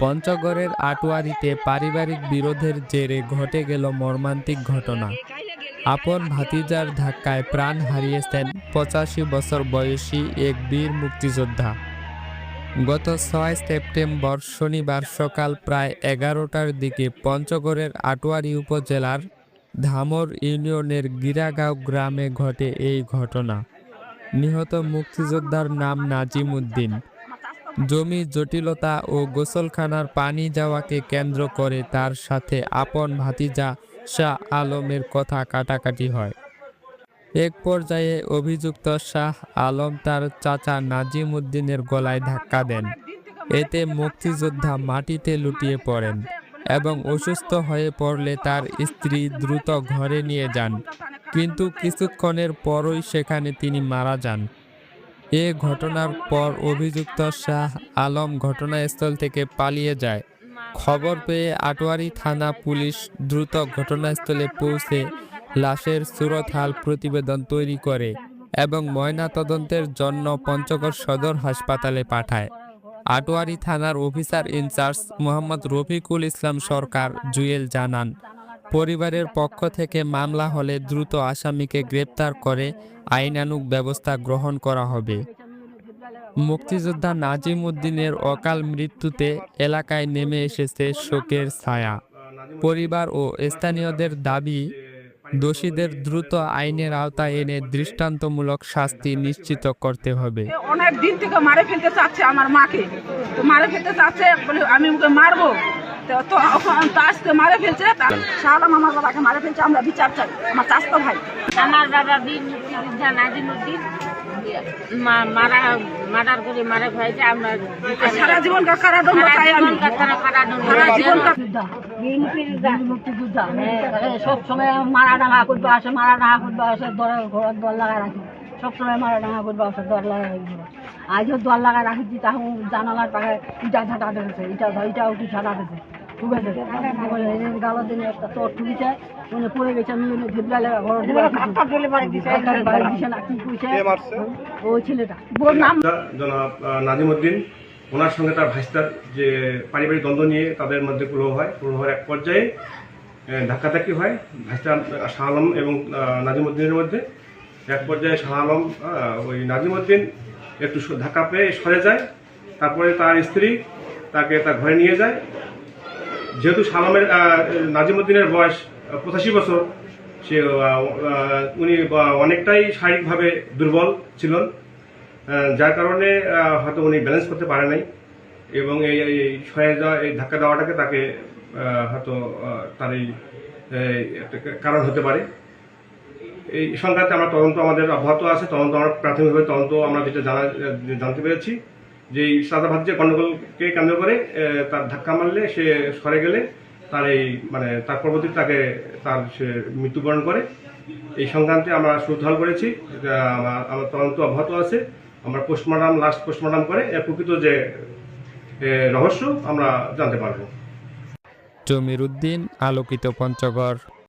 পঞ্চগড়ের আটোয়ারিতে পারিবারিক বিরোধের জেরে ঘটে গেল মর্মান্তিক ঘটনা। আপন ভাতিজার ধাক্কায় প্রাণ হারিয়েছেন পঁচাশি বছর বয়সী এক বীর মুক্তিযোদ্ধা। গত ছয় সেপ্টেম্বর শনিবার সকাল প্রায় এগারোটার দিকে পঞ্চগড়ের আটোয়ারি উপজেলার ধামর ইউনিয়নের গিরাগাঁও গ্রামে ঘটে এই ঘটনা। নিহত মুক্তিযোদ্ধার নাম নাজিম উদ্দিন জমি জটিলতা ও গোসলখানার পানি যাওয়াকে কেন্দ্র করে তার সাথে আপন ভাতিজা শাহ আলমের কথা কাটাকাটি হয়। এক পর্যায়ে অভিযুক্ত শাহ আলম তার চাচা নাজিম উদ্দিনের গলায় ধাক্কা দেন। এতে মুক্তিযোদ্ধা মাটিতে লুটিয়ে পড়েন এবং অসুস্থ হয়ে পড়লে তার স্ত্রী দ্রুত ঘরে নিয়ে যান। কিন্তু কিছুক্ষণের পরই সেখানে তিনি মারা যান। এ ঘটনার পর অভিযুক্ত শাহ আলম ঘটনাস্থল থেকে পালিয়ে যায়। খবর পেয়ে আটোয়ারি থানা পুলিশ দ্রুত ঘটনাস্থলে পৌঁছে লাশের সুরতহাল প্রতিবেদন তৈরি করে এবং ময়নাতদন্তের জন্য পঞ্চগড় সদর হাসপাতালে পাঠায়। আটোয়ারি থানার officer in charge Mohammad Rafiqul Islam Sarkar Jewel জানান পরিবারের পক্ষ থেকে মামলা হলে দ্রুত আসামিকে গ্রেপ্তার করে আইনানুগ ব্যবস্থা গ্রহণ করা হবে। মুক্তিযোদ্ধা নাজিম উদ্দিনের অকাল মৃত্যুতে এলাকায় নেমে এসেছে শোকের ছায়া। পরিবার ও স্থানীয়দের দাবি, দোষীদের দ্রুত আইনের আওতায় এনে দৃষ্টান্তমূলক শাস্তি নিশ্চিত করতে হবে। অনেক দিন থেকে মারে ফেলতে চাচ্ছে আমার মাকে। মারে ফেলতে চাচ্ছে আমি ওকে মারবো। তো তো ওখান- তো আজকে মারে ফেলছে শাহাদাম আমার বাবাকে মারে ফেলছে আমরা বিচার চাই আমার চাষতো ভাই। আমার বাবা বীর মুক্তিযোদ্ধা নাজিমুদ্দিন মারা মার্ডার করে মারা হয়েছে আমরা সারা জীবন কারাদণ্ড চাই আমি। সারা জীবন কা- মুক্তিযোদ্ধা সব সময় মারা ডাঙা করবে আসে মারা ডাঙা করবে আসে দর ঘর দর লাগায় রাখি। সব সময় মারা ডাঙা করবে আসে দর রাখি। আজও দর লাগায় রাখি তখন জানালার পাখায় ইটা ঝাঁটা দিয়েছে ইটা ইটা উঠি ঝাঁটা দিয়েছে ঠুকেছে গালো দিনে একটা তোর ঠুকিছে মানে পড়ে গেছে আমি ওনে ভিবলা লাগা ঘর দিছে না কি কইছে? ওই ছেলেটা। জনাব নাজিম উদ্দিন ওনার সঙ্গে তার ভাইস্তার যে পারিবারিক দ্বন্দ্ব নিয়ে তাদের মধ্যে কুলো হয় কুলো হওয়ার এক পর্যায়ে ধাক্কাধাক্কি হয় ভাইস্তার শাহ আলম এবং আহ, নাজিম উদ্দিনের মধ্যে। এক পর্যায়ে শাহ আলম ওই নাজিম উদ্দিন একটু ধাক্কা পেয়ে সরে যায় তারপরে তার স্ত্রী তাকে তার ঘরে নিয়ে যায় যেহেতু সালামের নাজিম উদ্দিনের বয়স পঁচাশি বছর, সে উনি অনেকটাই শারীরিকভাবে দুর্বল ছিলেন যার কারণে হয়তো উনি ব্যালেন্স করতে পারে নাই এবং এই সয়ে যাওয়া এই ধাক্কা দেওয়াটাকে তাকে হয়তো তার এই কারণ হতে পারে। এই সংক্রান্তে আমরা তদন্ত, আমাদের অব্যাহত আছে, তদন্ত আমরা প্রাথমিকভাবে তদন্ত আমরা যেটা জানা, জানতে পেরেছি। যে সাদা ভাত যে গণ্ডগোলকে কেন্দ্র করে তার ধাক্কা মারলে সে সরে গেলে তার এই মানে তার পরবর্তী তাকে, তার সে মৃত্যুবরণ করে। এই সংক্রান্তে আমরা সুধাল করেছি। আমার আমার তদন্ত অব্যাহত আছে। আমরা পোস্টমর্টম, লাস্ট পোস্টমর্টম করে এর প্রকৃত যে রহস্য আমরা জানতে পারব। জমির উদ্দিন, আলোকিত পঞ্চগড়।